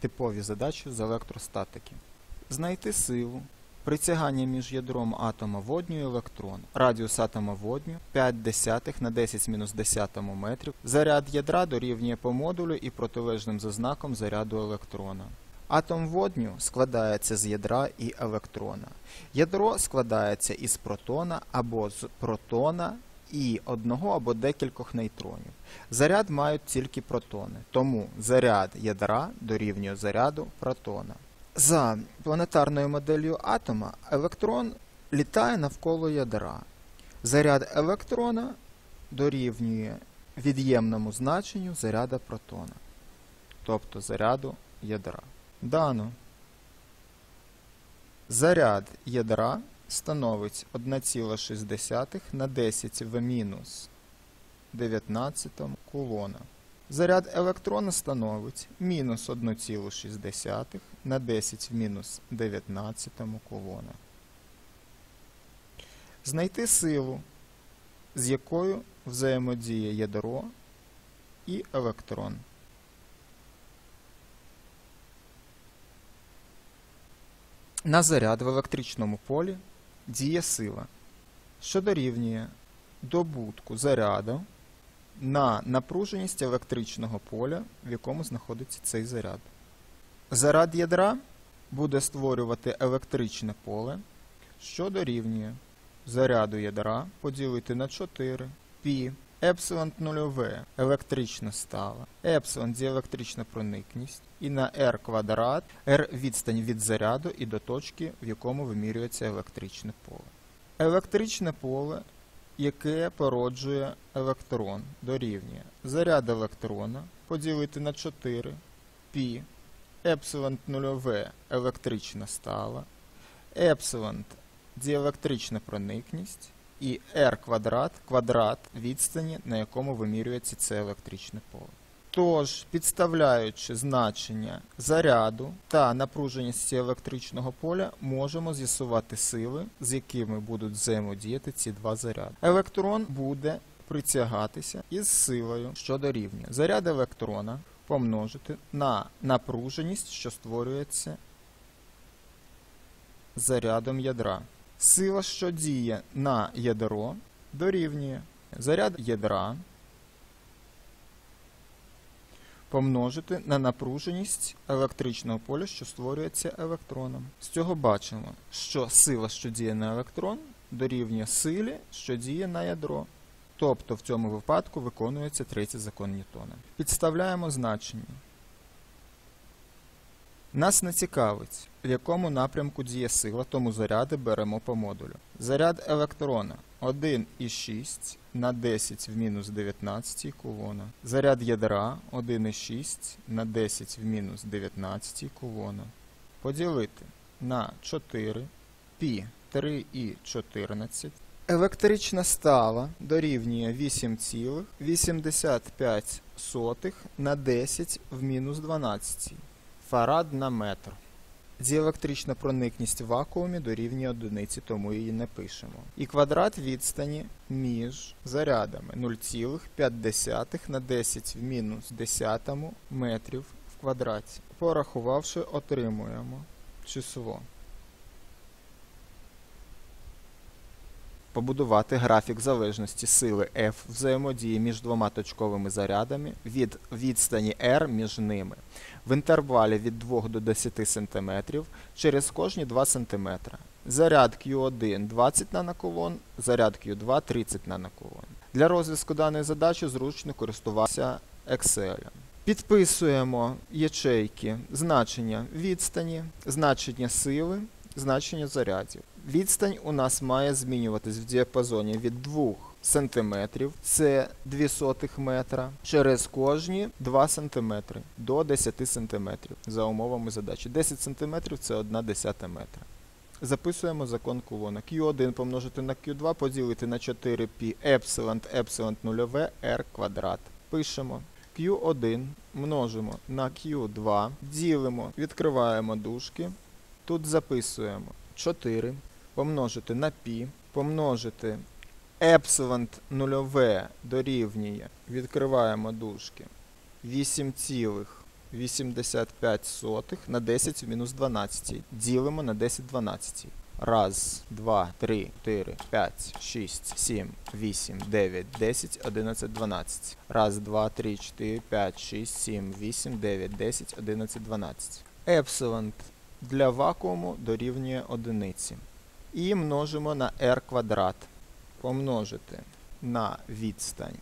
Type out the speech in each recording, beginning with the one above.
Типові задачі з електростатики. Знайти силу. Притягання між ядром атома водню і електрон. Радіус атома водню 5 десятих на 10-10 метрів. Заряд ядра дорівнює по модулю і протилежним за знаком заряду електрона. Атом водню складається з ядра і електрона. Ядро складається із протона або з протона і одного або декількох нейтронів. Заряд мають тільки протони, тому заряд ядра дорівнює заряду протона. За планетарною моделлю атома електрон літає навколо ядра. Заряд електрона дорівнює від'ємному значенню заряда протона, тобто заряду ядра. Дано. Заряд ядра становить 1,6 на 10 в мінус 19 кулона. Заряд електрона становить мінус 1,6 на 10 в мінус 19 кулона. Знайти силу, з якою взаємодіє ядро і електрон. На заряд в електричному полі діє сила, що дорівнює добутку заряду на напруженість електричного поля, в якому знаходиться цей заряд. Заряд ядра буде створювати електричне поле, що дорівнює заряду ядра поділити на 4 π епсилон нульове електрична стала, епсилон діелектрична проникність. І на r квадрат r відстань від заряду і до точки, в якому вимірюється електричне поле. Електричне поле, яке породжує електрон, дорівнює. Заряд електрона поділити на 4 π епсилон нульове електрична стала, епсилон діелектрична проникність і r квадрат квадрат відстані, на якому вимірюється це електричне поле. Тож, підставляючи значення заряду та напруженості електричного поля, можемо з'ясувати сили, з якими будуть взаємодіяти ці два заряди. Електрон буде притягатися із силою, що дорівнює заряд електрона помножити на напруженість, що створюється зарядом ядра. Сила, що діє на ядро, дорівнює заряд ядра помножити на напруженість електричного поля, що створюється електроном. З цього бачимо, що сила, що діє на електрон, дорівнює силі, що діє на ядро. Тобто в цьому випадку виконується третій закон Ньютона. Підставляємо значення. Нас не цікавить, в якому напрямку діє сила, тому заряди беремо по модулю. Заряд електрона 1,6 на 10 в мінус 19 кулона. Заряд ядра 1,6 на 10 в мінус 19 кулона. Поділити на 4 π 3,14. Електрична стала дорівнює 8,85 на 10 в мінус 12 фарад на метр. Діелектрична проникність в вакуумі дорівнює одиниці, тому її не пишемо. І квадрат відстані між зарядами 0,5 на 10 в мінус 10 метрів в квадраті. Порахувавши, отримуємо число. Побудувати графік залежності сили F взаємодії між двома точковими зарядами від відстані R між ними в інтервалі від 2 до 10 см через кожні 2 см. Заряд Q1 20 нанокулон, заряд Q2 30 нанокулон. Для розв'язку даної задачі зручно користуватися Excel. Підписуємо ячейки значення відстані, значення сили, значення зарядів. Відстань у нас має змінюватись в діапазоні від 2 см, це 2 сотих метра, через кожні 2 см до 10 см за умовами задачі. 10 см це 1 десята метра. Записуємо закон кулона. Q1 помножити на Q2 поділити на 4π епсилон епсилон нульове r квадрат. Пишемо. Q1 множимо на Q2, ділимо, відкриваємо дужки. Тут записуємо 4 помножити на π, помножити епсилон нульове дорівнює, відкриваємо дужки, 85 сотих на 10 в мінус 12. Ділимо на 10 12. Раз, два, три, чотири, п'ять, шість, сім, вісім, дев'ять, десять, одинадцять, дванадцять. Раз, два, три, чотири, п'ять, шість, сім, вісім, дев'ять, десять, одинадцять, дванадцять. Епсилон для вакууму дорівнює одиниці. І множимо на r квадрат. Помножити на відстань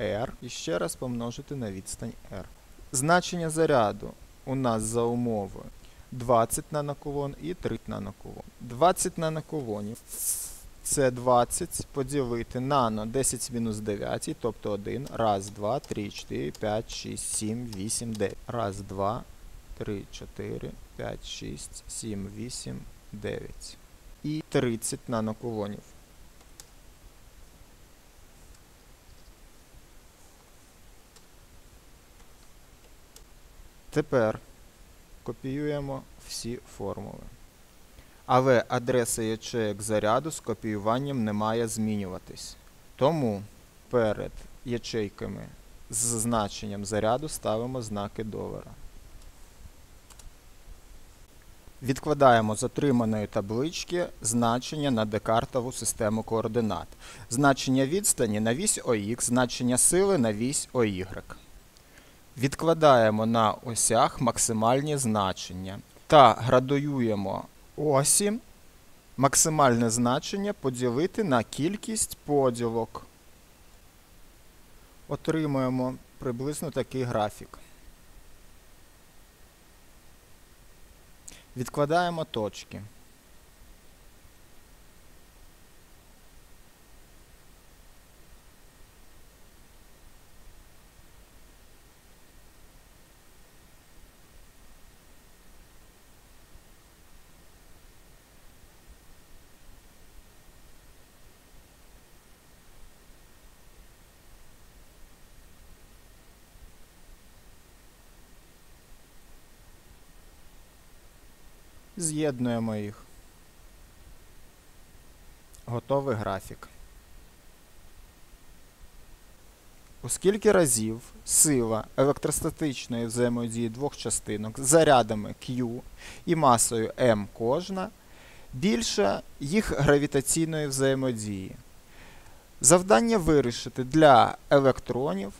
r і ще раз помножити на відстань r. Значення заряду у нас за умовою 20 нанокулон і 3 нанокулон. 20 нанокулонів це 20 поділити нано 10 мінус 9, тобто 1. Раз, 2, 3, 4, 5, 6, 7, 8, 9. Раз, 2, 3, 4, 5, 6, 7, 8, 9. І 30 нанокулонів. Тепер копіюємо всі формули. Але адреса ячеек заряду з копіюванням не має змінюватись. Тому перед ячейками з значенням заряду ставимо знаки долара. Відкладаємо з отриманої таблички значення на декартову систему координат. Значення відстані на вісь ОХ, значення сили на вісь ОY. Відкладаємо на осях максимальні значення та градуюємо осі максимальне значення поділити на кількість поділок. Отримуємо приблизно такий графік. Відкладаємо точки. З'єднуємо їх. Готовий графік. У скільки разів сила електростатичної взаємодії двох частинок з зарядами Q і масою m кожна більша їх гравітаційної взаємодії. Завдання вирішити для електронів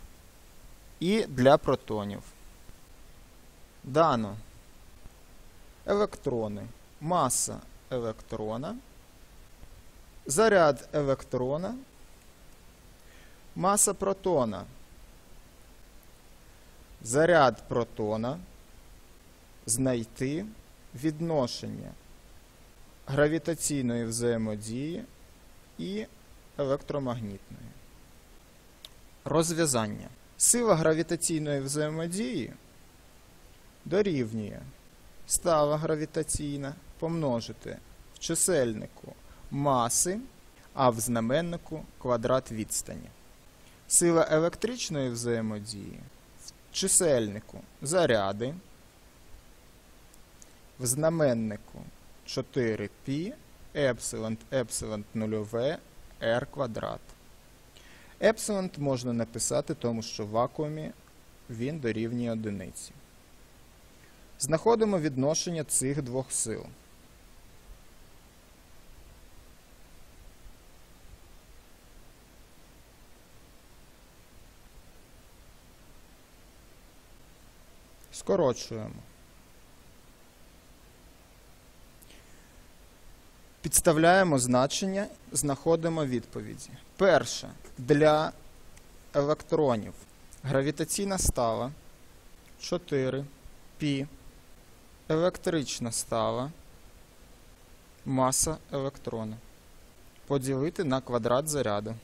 і для протонів. Дано електрони, маса електрона, заряд електрона, маса протона, заряд протона, знайти відношення гравітаційної взаємодії і електромагнітної. Розв'язання. Сила гравітаційної взаємодії дорівнює стала гравітаційна помножити в чисельнику маси, а в знаменнику квадрат відстані. Сила електричної взаємодії в чисельнику заряди, в знаменнику 4π епсилон епсилон нульове r квадрат. Епсилон можна написати, тому що в вакуумі він дорівнює одиниці. Знаходимо відношення цих двох сил. Скорочуємо. Підставляємо значення, знаходимо відповіді. Перше. Для електронів гравітаційна стала 4 π електрична стала маса електрона. Поділити на квадрат заряду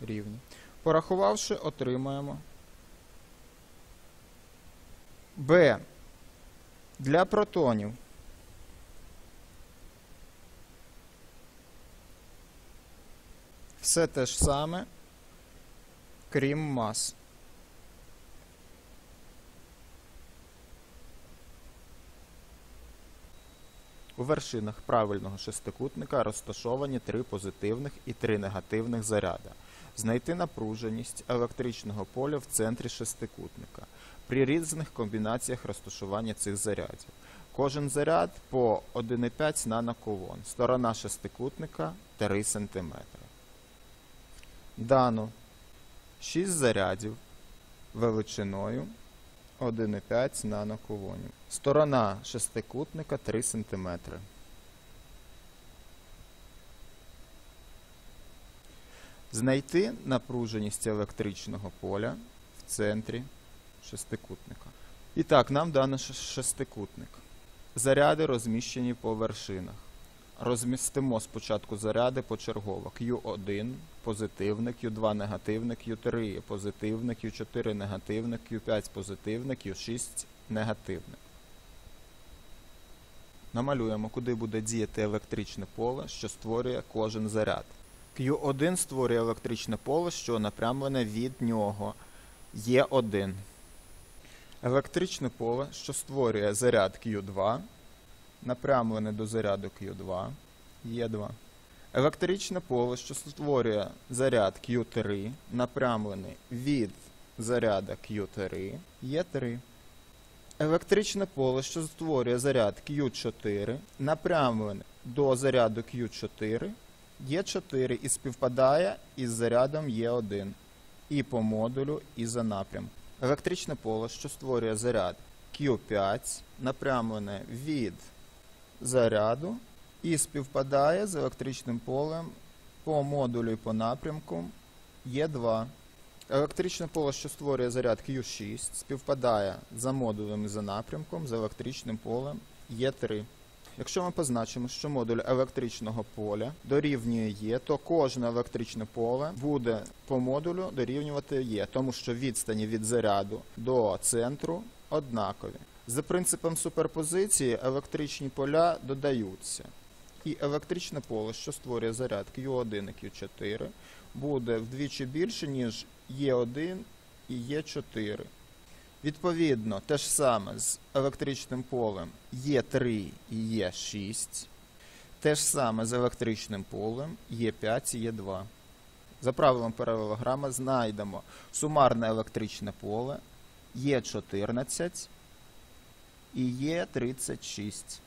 рівні. Порахувавши, отримаємо Б. Для протонів. Все те ж саме, крім мас. У вершинах правильного шестикутника розташовані три позитивних і три негативних заряда. Знайти напруженість електричного поля в центрі шестикутника при різних комбінаціях розташування цих зарядів. Кожен заряд по 1,5 нанокулон. Сторона шестикутника 3 см. Дано 6 зарядів величиною 1,5 нанокулонів. Сторона шестикутника 3 см. Знайти напруженість електричного поля в центрі шестикутника. І так, нам дано шестикутник. Заряди розміщені по вершинах. Розмістимо спочатку заряди почергово. Q1 позитивне, Q2 негативне, Q3 позитивне, Q4 негативне, Q5 позитивне, Q6 негативне. Намалюємо, куди буде діяти електричне поле, що створює кожен заряд. Q1 створює електричне поле, що напрямлене від нього Е1. Електричне поле, що створює заряд Q2, напрямлене до заряду Q2, Е2. Електричне поле, що створює заряд Q3, напрямлений від заряда Q3, Е3. Електричне поле, що створює заряд Q4, напрямлене до заряду Q4, Е4 і співпадає із зарядом Е1 і по модулю, і за напрямком. Електричне поле, що створює заряд Q5, напрямлене від заряду і співпадає з електричним полем по модулю і по напрямку Е2. Електричне поле, що створює заряд Q6, співпадає за модулем і за напрямком з електричним полем Е3. Якщо ми позначимо, що модуль електричного поля дорівнює Е, то кожне електричне поле буде по модулю дорівнювати Е, тому що відстані від заряду до центру однакові. За принципом суперпозиції електричні поля додаються. І електричне поле, що створює заряд Q1 і Q4, буде вдвічі більше, ніж Е1 і Е4. Відповідно, те ж саме з електричним полем Е3 і Е6. Те ж саме з електричним полем Е5 і Е2. За правилом паралелограма знайдемо сумарне електричне поле Е14 і Е36.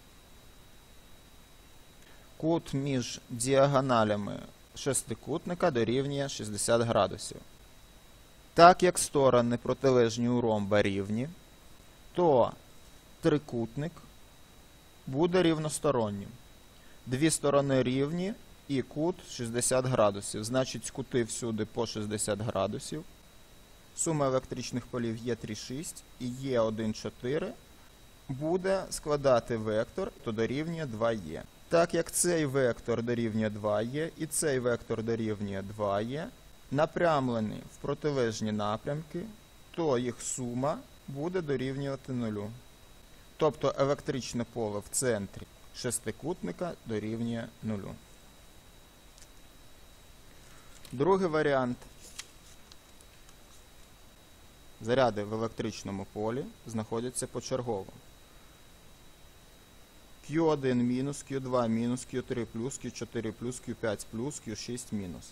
Кут між діагоналями шестикутника дорівнює 60 градусів. Так як сторони протилежні у ромба рівні, то трикутник буде рівностороннім. Дві сторони рівні і кут 60 градусів. Значить, кути всюди по 60 градусів. Сума електричних полів Е36 і Е14 буде складати вектор, то дорівнює 2Е. Так як цей вектор дорівнює 2Е і цей вектор дорівнює 2Е, напрямлені в протилежні напрямки, то їх сума буде дорівнювати нулю. Тобто електричне поле в центрі шестикутника дорівнює нулю. Другий варіант. Заряди в електричному полі знаходяться почергово. Q1 мінус, Q2 мінус, Q3 плюс, Q4 плюс, Q5 плюс, Q6 мінус.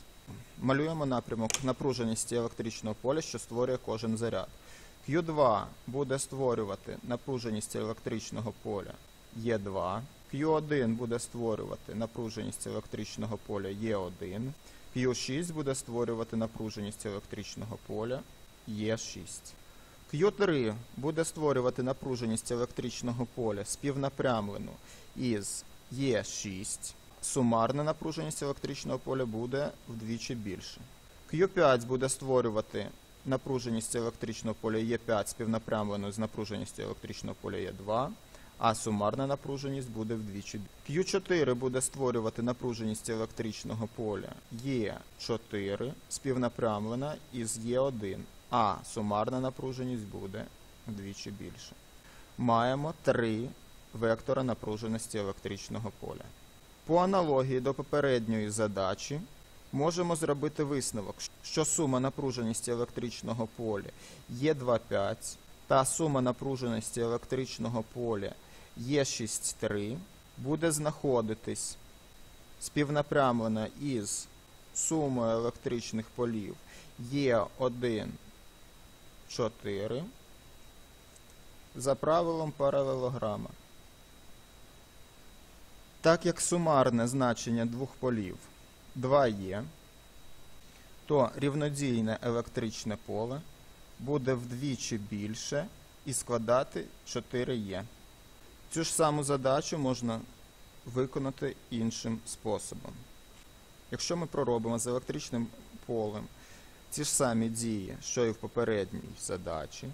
Малюємо напрямок напруженості електричного поля, що створює кожен заряд. Q2 буде створювати напруженість електричного поля Е2. Q1 буде створювати напруженість електричного поля Е1. Q6 буде створювати напруженість електричного поля Е6. Q3 буде створювати напруженість електричного поля співнапрямлену із Е6. Сумарна напруженість електричного поля буде вдвічі більше. Q5 буде створювати напруженість електричного поля Е5 співнапрямлену з напруженістю електричного поля Е2, а сумарна напруженість буде вдвічі. більше. Q4 буде створювати напруженість електричного поля Е4 співнапрямлена із Е1, а сумарна напруженість буде вдвічі більше. Маємо три вектора напруженості електричного поля. По аналогії до попередньої задачі можемо зробити висновок, що сума напруженості електричного поля Е25 та сума напруженості електричного поля Е63 буде знаходитись співнапрямлена із сумою електричних полів є 1, 4 за правилом паралелограма. Так як сумарне значення двох полів 2 є, то рівнодійне електричне поле буде вдвічі більше і складати 4 є. Цю ж саму задачу можна виконати іншим способом. Якщо ми проробимо з електричним полем ті ж самі дії, що і в попередній задачі,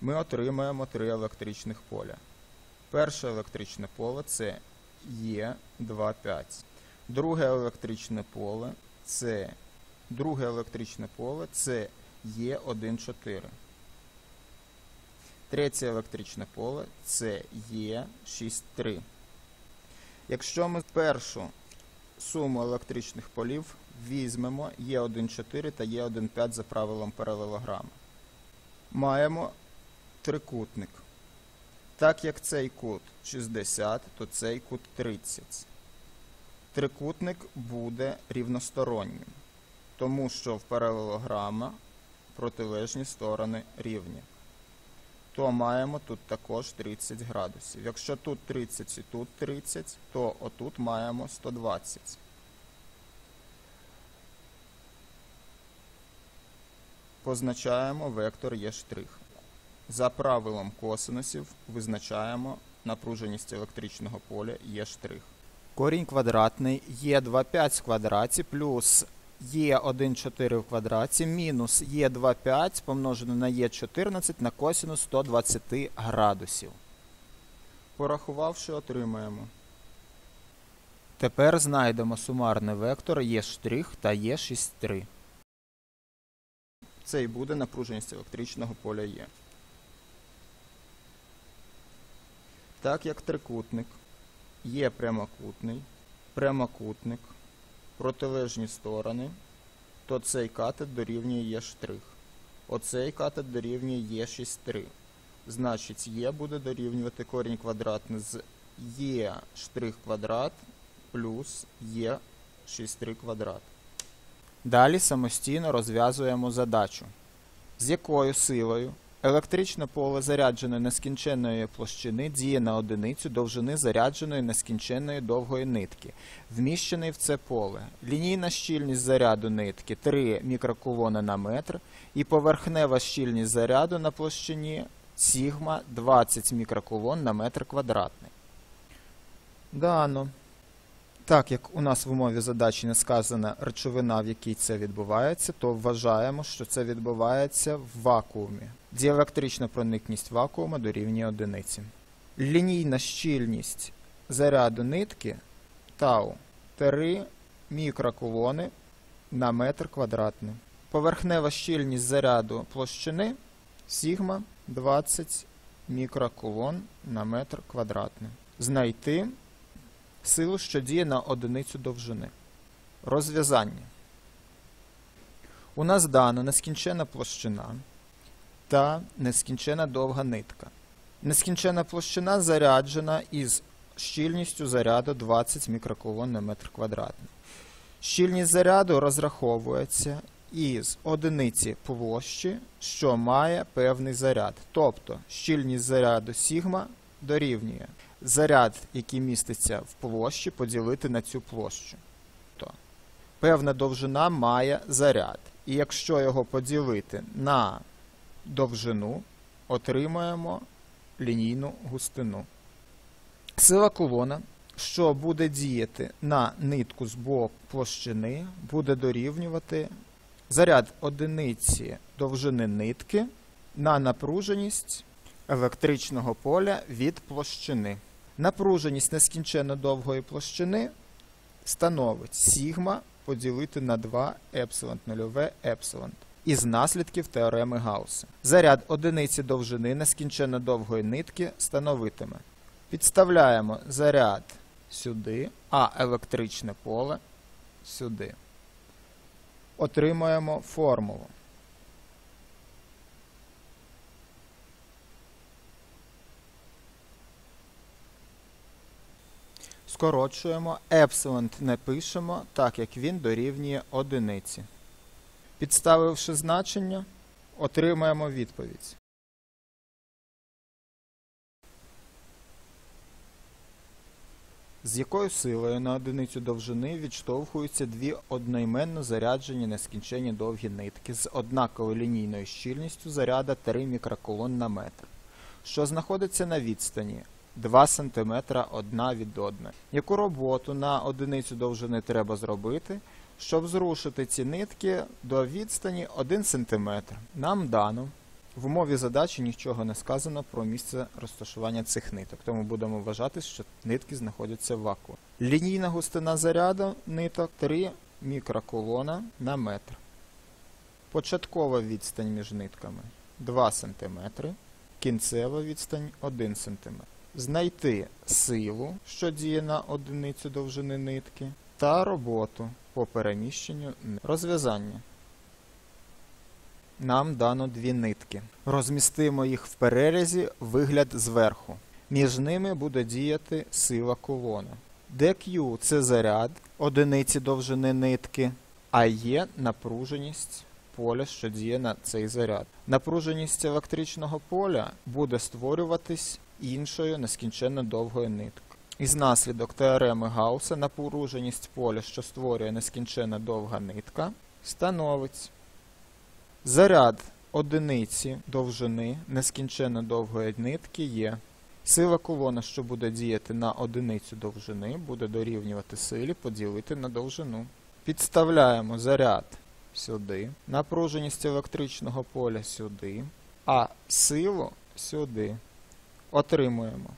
ми отримаємо три електричних поля. Перше електричне поле це Е25. Друге електричне поле це друге електричне поле це Е14. Третє електричне поле це Е63. Якщо ми першу суму електричних полів візьмемо Е14 та Е15 за правилом паралелограма, маємо трикутник. Так як цей кут 60, то цей кут 30. Трикутник буде рівностороннім, тому що в паралелограма протилежні сторони рівні. То маємо тут також 30 градусів. Якщо тут 30 і тут 30, то отут маємо 120. Позначаємо вектор Є'. За правилом косинусів визначаємо напруженість електричного поля Є'. Корінь квадратний Е25 в квадраті плюс Е14 в квадраті мінус Е25 помножено на Е14 на косинус 120 градусів. Порахувавши, отримаємо. Тепер знайдемо сумарний вектор Е' та Е63. Це і буде напруженість електричного поля Є. Так як трикутник є прямокутний, прямокутник, протилежні сторони, то цей катет дорівнює Є штрих. Оцей катет дорівнює Є 6,3. Значить, Є буде дорівнювати корінь квадратний з Є штрих квадрат плюс Є 6,3 квадрат. Далі самостійно розв'язуємо задачу. З якою силою електричне поле зарядженої нескінченної площини діє на одиницю довжини зарядженої нескінченної довгої нитки, вміщеної в це поле. Лінійна щільність заряду нитки 3 мікрокулони на метр і поверхнева щільність заряду на площині сігма 20 мікрокулон на метр квадратний. Дано. Так як у нас в умові задачі не сказана речовина, в якій це відбувається, то вважаємо, що це відбувається в вакуумі. Діелектрична проникність вакуума дорівнює одиниці. Лінійна щільність заряду нитки тау 3 мікрокулони на метр квадратний. Поверхнева щільність заряду площини сігма 20 мікрокулон на метр квадратний. Знайти силу, що діє на одиницю довжини. Розв'язання. У нас дана нескінчена площина та нескінчена довга нитка. Нескінчена площина заряджена із щільністю заряду 20 мікрокулон на метр квадратний. Щільність заряду розраховується із одиниці площі, що має певний заряд. Тобто щільність заряду сігма дорівнює заряд, який міститься в площі, поділити на цю площу. То Певна довжина має заряд. І якщо його поділити на довжину, отримаємо лінійну густину. Сила колона, що буде діяти на нитку з боку площини, буде дорівнювати заряд одиниці довжини нитки на напруженість електричного поля від площини. Напруженість нескінченно довгої площини становить сігма поділити на 2 епсилон нульове епсилон із наслідків теореми Гаусса. Заряд одиниці довжини нескінченно довгої нитки становитиме. Підставляємо заряд сюди, а електричне поле сюди. Отримуємо формулу. Скорочуємо, епсилон не пишемо, так як він дорівнює одиниці. Підставивши значення, отримаємо відповідь. З якою силою на одиницю довжини відштовхуються дві одноіменно заряджені нескінченні довгі нитки з однаковою лінійною щільністю заряда 3 мікрокулон на метр, що знаходиться на відстані 2 см одна від одної. Яку роботу на одиницю довжини треба зробити, щоб зрушити ці нитки до відстані 1 см? Нам дано. В умові задачі нічого не сказано про місце розташування цих ниток, тому будемо вважати, що нитки знаходяться в вакуумі. Лінійна густина заряду ниток 3 мікрокулона на метр. Початкова відстань між нитками 2 см, кінцева відстань 1 см. Знайти силу, що діє на одиницю довжини нитки, та роботу по переміщенню. Розв'язання. Нам дано дві нитки. Розмістимо їх в перерізі вигляд зверху. Між ними буде діяти сила колона. DQ – це заряд одиниці довжини нитки, а є напруженість поля, що діє на цей заряд. Напруженість електричного поля буде створюватись іншою нескінченно довгою ниткою. Із наслідок теореми Гаусса напруженість поля, що створює нескінченно довга нитка, становить Заряд одиниці довжини нескінченно довгої нитки є. Сила колона, що буде діяти на одиницю довжини, буде дорівнювати силі поділити на довжину. Підставляємо заряд сюди, напруженість електричного поля сюди, а силу сюди. Отримуємо.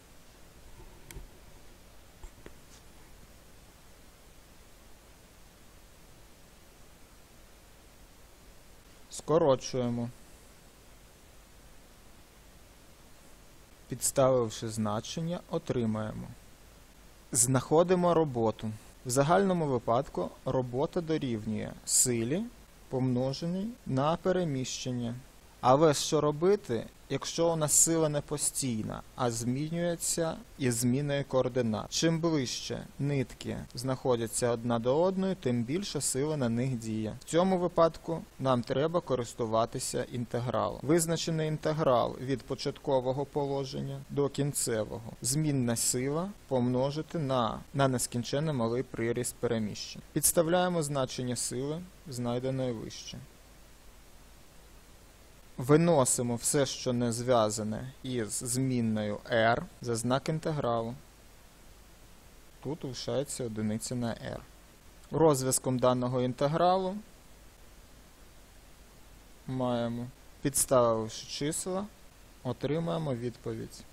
Скорочуємо. Підставивши значення, отримаємо. Знаходимо роботу. В загальному випадку робота дорівнює силі, помноженій на переміщення. Але що робити, якщо нас сила не постійна, а змінюється із зміною координат? Чим ближче нитки знаходяться одна до одної, тим більше сила на них діє. В цьому випадку нам треба користуватися інтегралом. Визначений інтеграл від початкового положення до кінцевого. Змінна сила помножити на, на нескінченно малий приріст переміщень. Підставляємо значення сили, знайденої вище. Виносимо все, що не зв'язане із змінною r за знак інтегралу. Тут лишається одиниця на r. Розв'язком даного інтегралу маємо, підставивши числа, отримаємо відповідь.